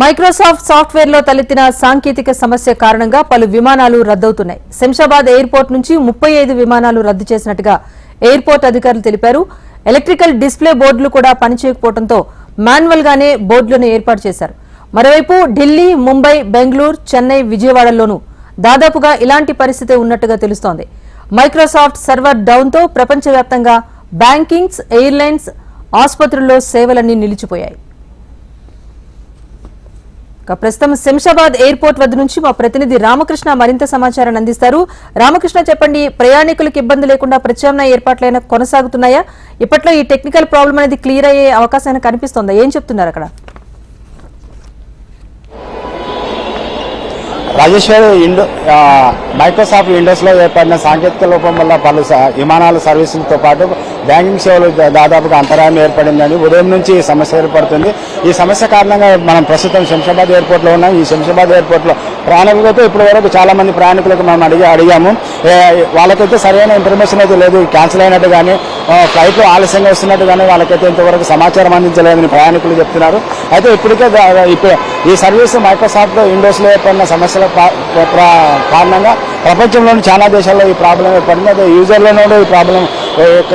Microsoft సాఫ్ట్వేర్లో తలెత్తిన సాంకేతిక సమస్య కారణంగా పలు విమానాలు రద్దవుతున్నాయి. శంషాబాద్ ఎయిర్పోర్ట్ నుంచి ముప్పై ఐదు విమానాలు రద్దు చేసినట్టుగా ఎయిర్పోర్ట్ అధికారులు తెలిపారు. ఎలక్ట్రికల్ డిస్ప్లే బోర్డులు కూడా పనిచేయకపోవడంతో మాన్యువల్ గానే బోర్డులను ఏర్పాటు చేశారు. మరోవైపు ఢిల్లీ ముంబై బెంగళూరు చెన్నై విజయవాడలోనూ దాదాపుగా ఇలాంటి పరిస్థితి ఉన్నట్టుగా తెలుస్తోంది. మైక్రోసాఫ్ట్ సర్వర్ డౌన్తో ప్రపంచవ్యాప్తంగా బ్యాంకింగ్స్ ఎయిర్లైన్స్ ఆసుపత్రుల్లో సేవలన్నీ నిలిచిపోయాయి. ప్రస్తుతం శంషాబాద్ ఎయిర్పోర్ట్ వద్ద నుంచి మా ప్రతినిధి రామకృష్ణ మరింత సమాచారాన్ని అందిస్తారు. రామకృష్ణ చెప్పండి ప్రయాణికులకు ఇబ్బంది లేకుండా ప్రత్యామ్నాయ ఏర్పాట్లైనా కొనసాగుతున్నాయా? ఇప్పట్లో ఈ టెక్నికల్ ప్రాబ్లం అనేది క్లియర్ అయ్యే అవకాశం కనిపిస్తోందా? ఏం చెప్తున్నారు అక్కడ? రాజేశ్వరి ఇండో మైక్రోసాఫ్ట్ విండోస్లో ఏర్పడిన సాంకేతిక లోపం వల్ల పలు విమానాల సర్వీసులతో పాటు బ్యాంకింగ్ సేవలు దాదాపుగా అంతరాయం ఏర్పడిందని ఉదయం నుంచి ఈ సమస్య ఏర్పడుతుంది. ఈ సమస్య కారణంగా మనం ప్రస్తుతం శంషాబాద్ ఎయిర్పోర్ట్లో ఉన్నాం. ఈ శంషాబాద్ ఎయిర్పోర్ట్లో ప్రయాణికులతో ఇప్పటి వరకు చాలా మంది ప్రయాణికులకు మనం అడిగి అడిగాము. వాళ్ళకైతే సరైన ఇన్ఫర్మేషన్ అయితే లేదు క్యాన్సిల్ అయినట్టు కానీ ఫ్లైట్లు ఆలస్యంగా వస్తున్నట్టు కానీ వాళ్ళకైతే ఇంతవరకు సమాచారం అందించలేదని ప్రయాణికులు చెప్తున్నారు. అయితే ఇప్పటికే ఇప్పుడు ఈ సర్వీస్ మైక్రోసాఫ్ట్ విండోస్లో ఏర్పడిన సమస్యల ప్రా- కారణంగా ప్రపంచంలోని చాలా దేశాల్లో ఈ ప్రాబ్లం ఏర్పడింది. అయితే యూజర్లోనూ ఈ ప్రాబ్లం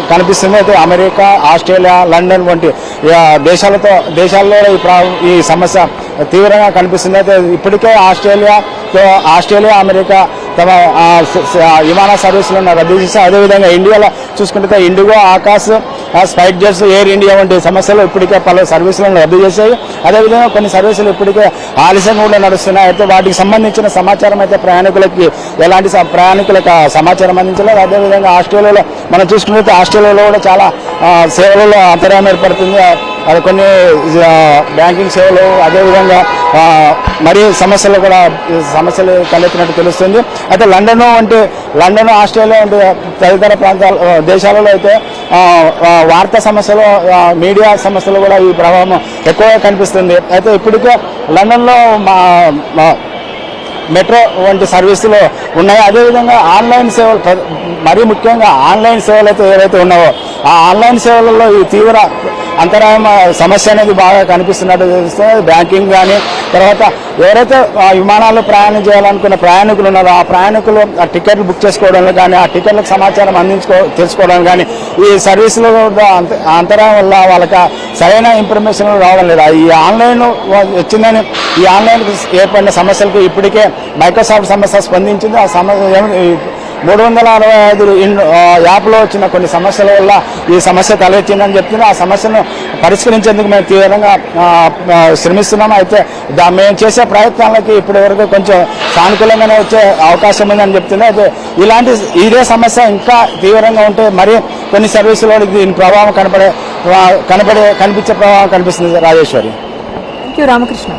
కనిపిస్తుంది. అయితే అమెరికా ఆస్ట్రేలియా లండన్ వంటి దేశాలతో దేశాల్లో ఈ ప్రా ఈ సమస్య తీవ్రంగా కనిపిస్తుంది. అయితే ఇప్పటికే ఆస్ట్రేలియా ఆస్ట్రేలియా అమెరికా తమ విమాన సర్వీసులను రద్దు చేసి అదేవిధంగా ఇండియాలో చూసుకుంటే IndiGo Akasa SpiceJet air India వంటి సమస్యలు ఇప్పటికే పలు సర్వీసులను రద్దు చేశాయి. అదేవిధంగా కొన్ని సర్వీసులు ఇప్పటికే ఆలస్యం కూడా నడుస్తున్నాయి. అయితే వాటికి సంబంధించిన సమాచారం అయితే ప్రయాణికులకి ఎలాంటి స- ప్రయాణికులకు సమాచారం అందించలేదు. అదేవిధంగా ఆస్ట్రేలియాలో మనం చూసుకుంటే ఆస్ట్రేలియాలో కూడా చాలా సేవలలో అంతరాయం ఏర్పడుతుంది. కొన్ని బ్యాంకింగ్ సేవలు అదేవిధంగా మరీ సమస్యలు కూడా సమస్యలు తలెత్తినట్టు తెలుస్తుంది. అయితే లండన్ వంటి లండన్ ఆస్ట్రేలియా వంటి తదితర ప్రాంతాల దేశాలలో అయితే వార్తా సమస్యలు మీడియా సమస్యలు కూడా ఈ ప్రభావం ఎక్కువగా కనిపిస్తుంది. అయితే ఇప్పటికే లండన్లో మా మెట్రో వంటి సర్వీసులు ఉన్నాయి. అదేవిధంగా ఆన్లైన్ సేవలు మరీ ముఖ్యంగా ఆన్లైన్ సేవలు అయితే ఏవైతే ఉన్నావో ఆ ఆన్లైన్ సేవలలో ఈ తీవ్ర అంతరాయం సమస్య అనేది బాగా కనిపిస్తున్నట్టు తెలుస్తుంది. బ్యాంకింగ్ కానీ తర్వాత ఎవరైతే విమానాల్లో ప్రయాణం చేయాలనుకున్న ప్రయాణికులు ఉన్నారో ఆ ప్రయాణికులు ఆ టికెట్లు బుక్ చేసుకోవడంలో కానీ ఆ టికెట్లకు సమాచారం అందించుకో తెలుసుకోవడం కానీ ఈ సర్వీసుల అంత అంతరాయం వల్ల వాళ్ళకి సరైన ఇన్ఫర్మేషన్ రావడం లేదు. ఈ ఆన్లైన్ వచ్చిందని ఈ ఆన్లైన్ ఏర్పడిన సమస్యలకు ఇప్పటికే మైక్రోసాఫ్ట్ సమస్య స్పందించింది. ఆ సమస్య మూడు వందల అరవై ఐదు ఇన్- యాప్లో వచ్చిన కొన్ని సమస్యల వల్ల ఈ సమస్య తలెత్తిందని చెప్తుంది ఆ సమస్యను పరిష్కరించేందుకు మేము తీవ్రంగా శ్రమిస్తున్నాము శ్రమిస్తున్నాం. అయితే దా మేము చేసే ప్రయత్నాలకి ఇప్పటి వరకు కొంచెం సానుకూలంగానే వచ్చే అవకాశం ఉందని చెప్తుంది అయితే ఇలాంటి ఇదే సమస్య ఇంకా తీవ్రంగా ఉంటే మరి కొన్ని సర్వీసులో దీని ప్రభావం కనపడే కనపడే కనిపించే ప్రభావం కనిపిస్తుంది రాజేశ్వరి. Thank you Ramakrishna.